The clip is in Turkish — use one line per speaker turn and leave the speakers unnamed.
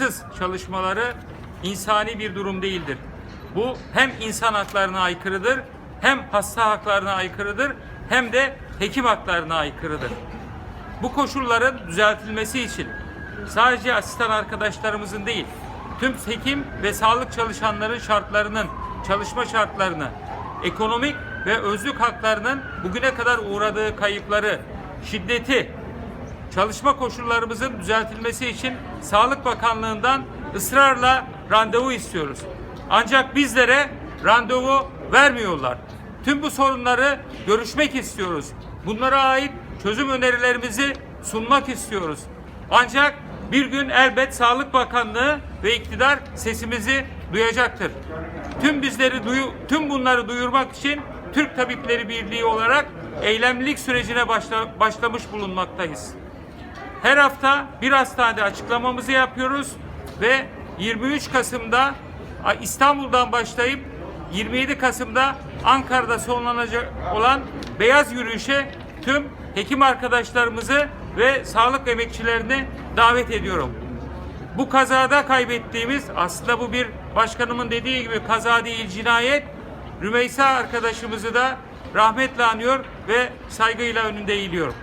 aralıksız çalışmaları insani bir durum değildir. Bu hem insan haklarına aykırıdır, hem hasta haklarına aykırıdır, hem de hekim haklarına aykırıdır. Bu koşulların düzeltilmesi için sadece asistan arkadaşlarımızın değil, tüm hekim ve sağlık çalışanların şartlarının, çalışma şartlarını, ekonomik ve özlük haklarının bugüne kadar uğradığı kayıpları, şiddeti, çalışma koşullarımızın düzeltilmesi için Sağlık Bakanlığı'ndan ısrarla randevu istiyoruz. Ancak bizlere randevu vermiyorlar. Tüm bu sorunları görüşmek istiyoruz. Bunlara ait çözüm önerilerimizi sunmak istiyoruz. Ancak bir gün elbet Sağlık Bakanlığı ve iktidar sesimizi duyacaktır. Tüm bizleri duyu, tüm bunları duyurmak için Türk Tabipleri Birliği olarak eylemlilik sürecine başla- başlamış bulunmaktayız. Her hafta bir hastanede açıklamamızı yapıyoruz ve 23 Kasım'da İstanbul'dan başlayıp 27 Kasım'da Ankara'da sonlanacak olan beyaz yürüyüşe tüm hekim arkadaşlarımızı ve sağlık emekçilerini davet ediyorum. Bu kazada kaybettiğimiz aslında bu bir başkanımın dediği gibi kaza değil cinayet. Rümeysa arkadaşımızı da rahmetle anıyor ve saygıyla önünde eğiliyorum.